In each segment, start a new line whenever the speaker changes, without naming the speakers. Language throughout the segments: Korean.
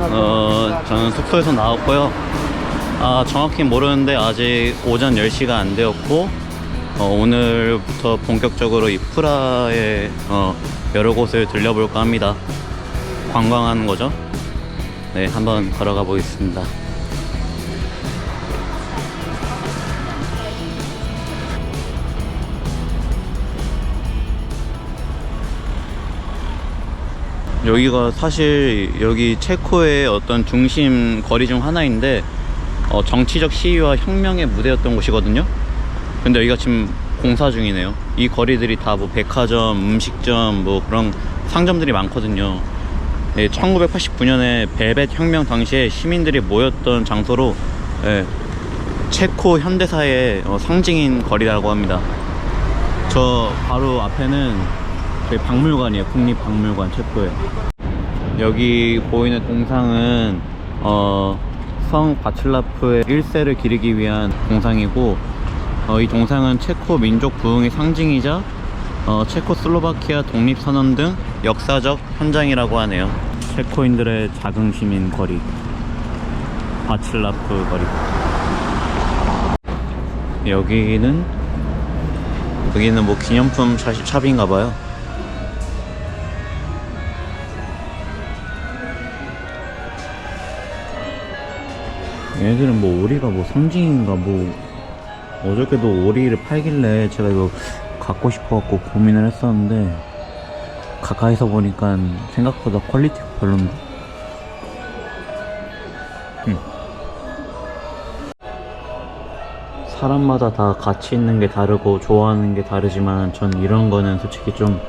어, 저는 숙소에서 나왔고요. 아, 정확히 모르는데 아직 오전 10시가 안 되었고, 어, 오늘부터 본격적으로 이 프라의 어, 여러 곳을 들려볼까 합니다. 관광하는 거죠. 네, 한번 걸어가 보겠습니다. 여기가 사실 여기 체코의 어떤 중심 거리 중 하나인데 어, 정치적 시위와 혁명의 무대였던 곳이거든요. 근데 여기가 지금 공사 중이네요. 이 거리들이 다 뭐 백화점, 음식점, 뭐 그런 상점들이 많거든요. 네, 1989년에 벨벳 혁명 당시에 시민들이 모였던 장소로 예, 체코 현대사의 어, 상징인 거리라고 합니다. 저 바로 앞에는 저희 박물관이에요. 국립박물관 체코에. 여기 보이는 동상은 어, 성 바칠라프의 1세를 기리기 위한 동상이고 어, 이 동상은 체코 민족 부흥의 상징이자 어, 체코슬로바키아 독립선언 등 역사적 현장이라고 하네요. 체코인들의 자긍심인 거리. 바칠라프 거리. 여기는 여기는 뭐 기념품 샵, 샵인가 봐요. 얘들은 뭐 오리가 뭐 상징인가 뭐 어저께도 오리를 팔길래 제가 이거 갖고 싶어갖고 고민을 했었는데 가까이서 보니까 생각보다 퀄리티가 별론데. 음. 사람마다 다 가치 있는 게 다르고 좋아하는 게 다르지만 전 이런 거는 솔직히 좀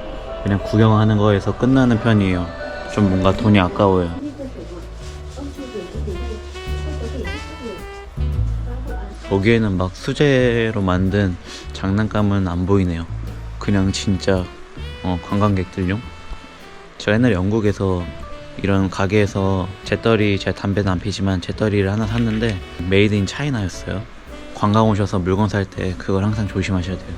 그냥 구경하는 거에서 끝나는 편이에요. 좀 뭔가 돈이 아까워요 거기에는 막 수제로 만든 장난감은 안 보이네요. 그냥 진짜 어, 관광객들용. 저 옛날에 영국에서 이런 가게에서 재떨이 제 담배는 안 피지만 재떨이를 하나 샀는데 메이드 인 차이나였어요. 관광 오셔서 물건 살 때 그걸 항상 조심하셔야 돼요.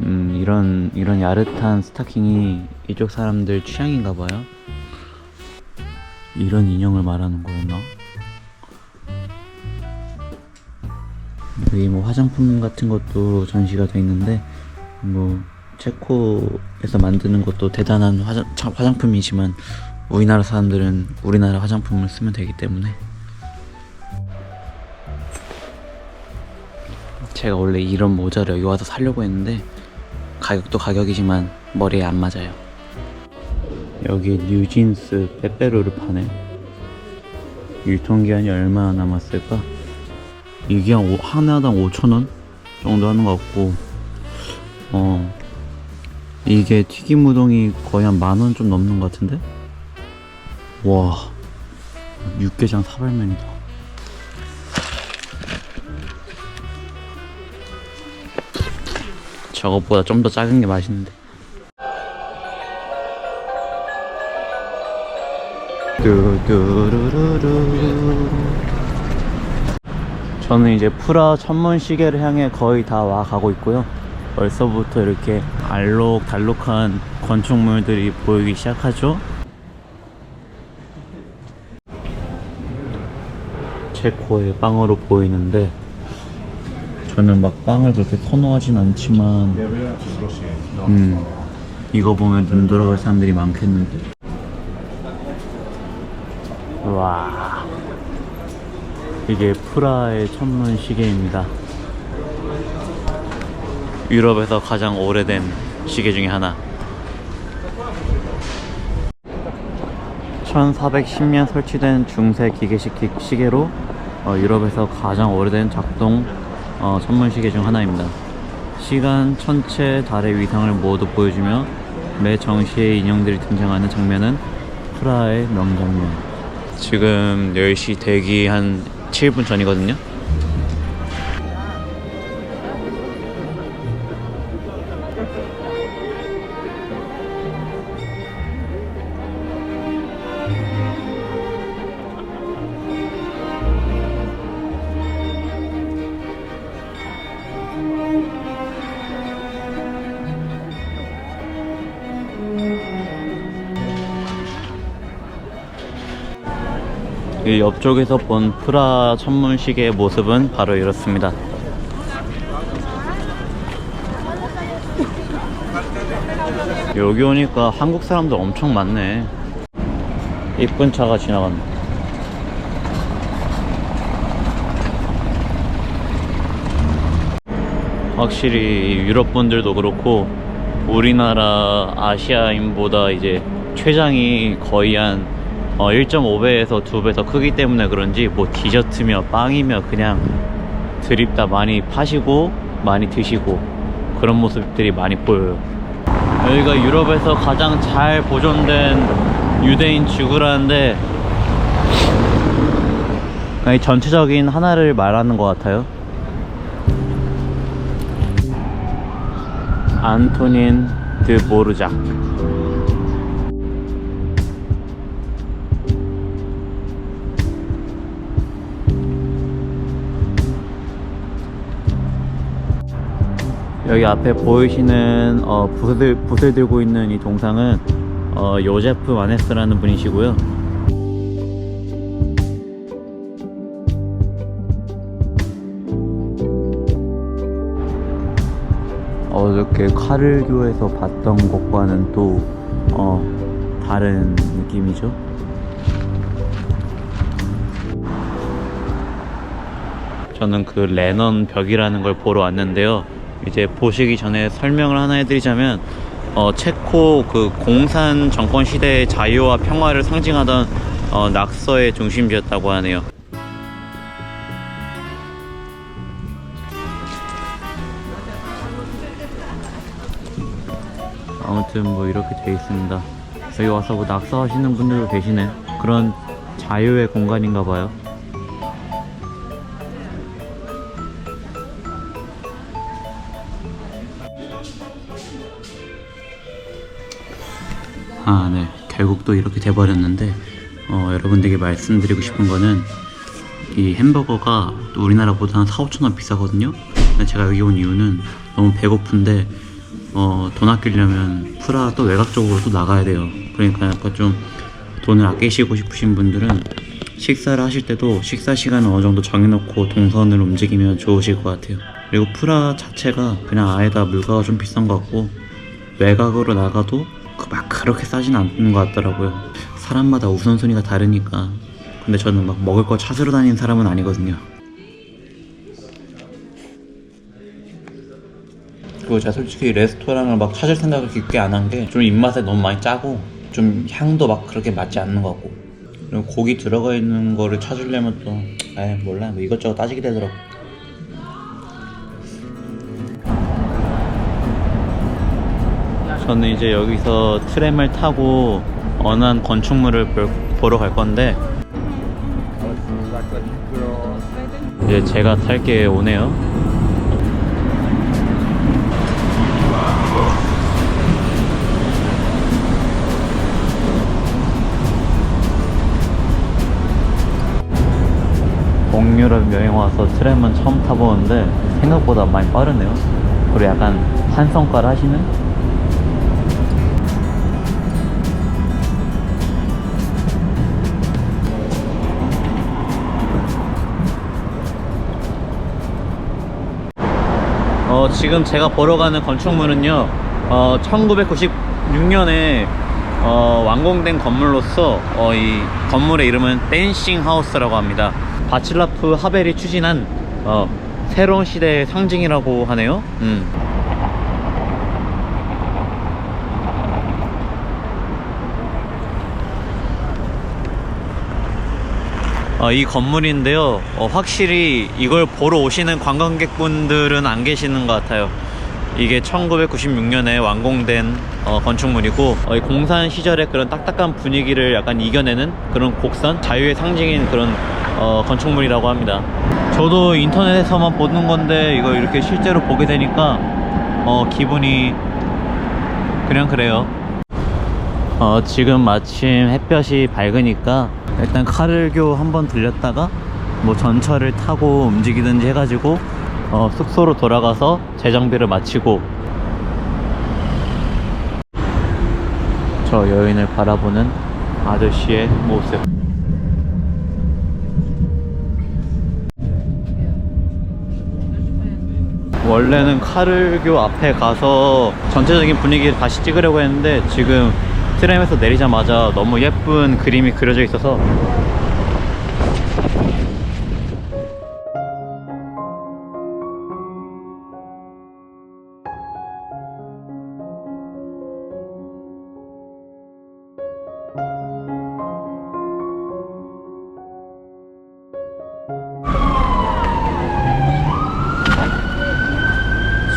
음 이런 이런 야릇한 스타킹이 이쪽 사람들 취향인가 봐요. 이런 인형을 말하는 거였나? 여기 뭐 화장품 같은 것도 전시가 돼 있는데 뭐 체코에서 만드는 것도 대단한 화장, 차- 화장품이지만 우리나라 사람들은 우리나라 화장품을 쓰면 되기 때문에. 제가 원래 이런 모자를 여기 와서 사려고 했는데 가격도 가격이지만 머리에 안 맞아요. 여기 뉴진스 빼빼로를 파네. 유통기한이 얼마나 남았을까? 이게 한 오- 하나당 5,000원 정도 하는 것 같고, 어, 이게 튀김 우동이 거의 한 만 원 좀 넘는 것 같은데? 와, 육개장 사발면이다. 저것보다 좀 더 작은 게 맛있는데. 뚜루루루루. 저는 이제 프라 천문 시계를 향해 거의 다 와 가고 있고요. 벌써부터 이렇게 알록달록한 건축물들이 보이기 시작하죠. 체코의 빵으로 보이는데 저는 막 빵을 그렇게 선호하진 않지만 음 이거 보면 눈 돌아갈 사람들이 많겠는데 와 이게 프라의 천문 시계입니다. 유럽에서 가장 오래된 시계 중에 하나. 1410년 설치된 중세 기계식 기- 시계로 어, 유럽에서 가장 오래된 작동 어, 천문 시계 중 하나입니다. 시간, 천체, 달의 위상을 모두 보여주며 매 정시에 인형들이 등장하는 장면은 프라의 명장면. 지금 10시 대기 한 7분 전이거든요. 이 옆쪽에서 본 프라 천문시계의 모습은 바로 이렇습니다. 여기 오니까 한국 사람들 엄청 많네. 이쁜 차가 지나간다. 확실히 유럽 분들도 그렇고 우리나라 아시아인보다 이제 최장이 거의 한 1.5배에서 2배 더 크기 때문에 그런지 뭐 디저트며 빵이며 그냥 드립다 많이 파시고 많이 드시고 그런 모습들이 많이 보여요. 여기가 유럽에서 가장 잘 보존된 유대인 지구라는데 이 전체적인 하나를 말하는 것 같아요. 안토닌 드 보르작 여기 앞에 보이시는 어, 붓을, 붓을 들고 있는 이 동상은 어, 요제프 마네스라는 분이시고요. 어저께 카를교에서 봤던 것과는 또 어, 다른 느낌이죠. 저는 그 레넌 벽이라는 걸 보러 왔는데요. 이제 보시기 전에 설명을 하나 해드리자면 어, 체코 그 공산 정권 시대의 자유와 평화를 상징하던 어, 낙서의 중심지였다고 하네요. 아무튼 뭐 이렇게 돼 있습니다. 여기 와서 뭐 낙서하시는 분들도 계시네. 그런 자유의 공간인가 봐요. 결국 또 이렇게 돼버렸는데, 어, 여러분들에게 말씀드리고 싶은 거는, 이 햄버거가 또 우리나라보다 한 4, 5천 원 비싸거든요? 근데 제가 여기 온 이유는 너무 배고픈데, 어, 돈 아끼려면 프라 또 외곽 쪽으로 또 나가야 돼요. 그러니까 약간 좀 돈을 아끼시고 싶으신 분들은 식사를 하실 때도 식사 시간을 어느 정도 정해놓고 동선을 움직이면 좋으실 것 같아요. 그리고 프라 자체가 그냥 아예 다 물가가 좀 비싼 것 같고 외곽으로 나가도 그 막 그렇게 싸진 않는 것 같더라고요. 사람마다 우선순위가 다르니까. 근데 저는 막 먹을 거 찾으러 다니는 사람은 아니거든요. 그리고 제가 솔직히 레스토랑을 막 찾을 생각을 깊게 안 한 게 좀 입맛에 너무 많이 짜고 좀 향도 막 그렇게 맞지 않는 것 같고 그리고 고기 들어가 있는 거를 찾으려면 또 에이 몰라 뭐 이것저것 따지게 되더라고 저는 이제 여기서 트램을 타고 어느 한 건축물을 볼- 보러 갈 건데 이제 제가 탈 게 오네요 동유럽 여행 와서 트램은 처음 타보는데 생각보다 많이 빠르네요. 그리고 약간 한 성깔 하시는? 어, 지금 제가 보러 가는 건축물은요, 어, 1996년에 어, 완공된 건물로서 어, 이 건물의 이름은 댄싱 하우스라고 합니다. 바칠라프 하벨이 추진한 어, 새로운 시대의 상징이라고 하네요. 음. 어, 이 건물인데요. 어, 확실히 이걸 보러 오시는 관광객분들은 안 계시는 것 같아요. 이게 1996년에 완공된 어, 건축물이고 어, 이 공산 시절의 그런 딱딱한 분위기를 약간 이겨내는 그런 곡선 자유의 상징인 그런 어, 건축물이라고 합니다. 저도 인터넷에서만 보는 건데 이거 이렇게 실제로 보게 되니까 어, 기분이 그냥 그래요. 어, 지금 마침 햇볕이 밝으니까 일단 카를교 한번 들렸다가 뭐 전철을 타고 움직이든지 해가지고 어, 숙소로 돌아가서 재정비를 마치고 저 여인을 바라보는 아저씨의 모습. 원래는 카를교 앞에 가서 전체적인 분위기를 다시 찍으려고 했는데 지금 트램에서 내리자마자 너무 예쁜 그림이 그려져 있어서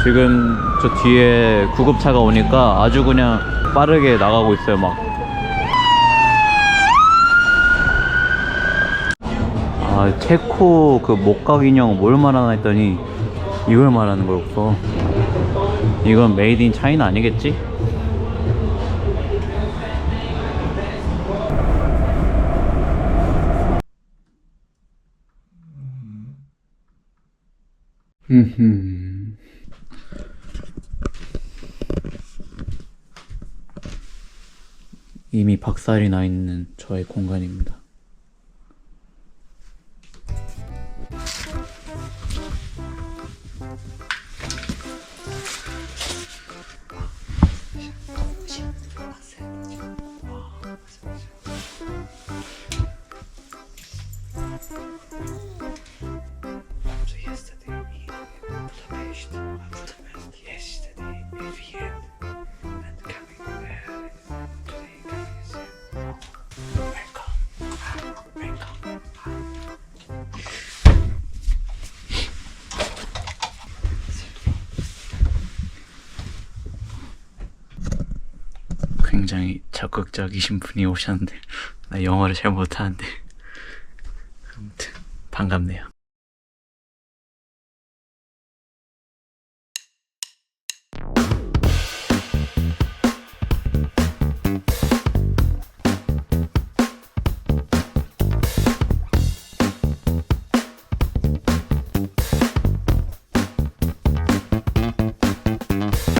지금 저 뒤에 구급차가 오니까 아주 그냥 빠르게 나가고 있어요 막. 아 체코 그 목각 인형 뭘 말하나 했더니 이걸 말하는 거였어. 이건 메이드 인 차이나 아니겠지? 흠흠. 이미 박살이 나 있는 저의 공간입니다.
In Budapest, Budapest, yesterday in Vienna,
적극적이신 분이 오셨는데 나 영어를 잘 못하는데 아무튼 반갑네요.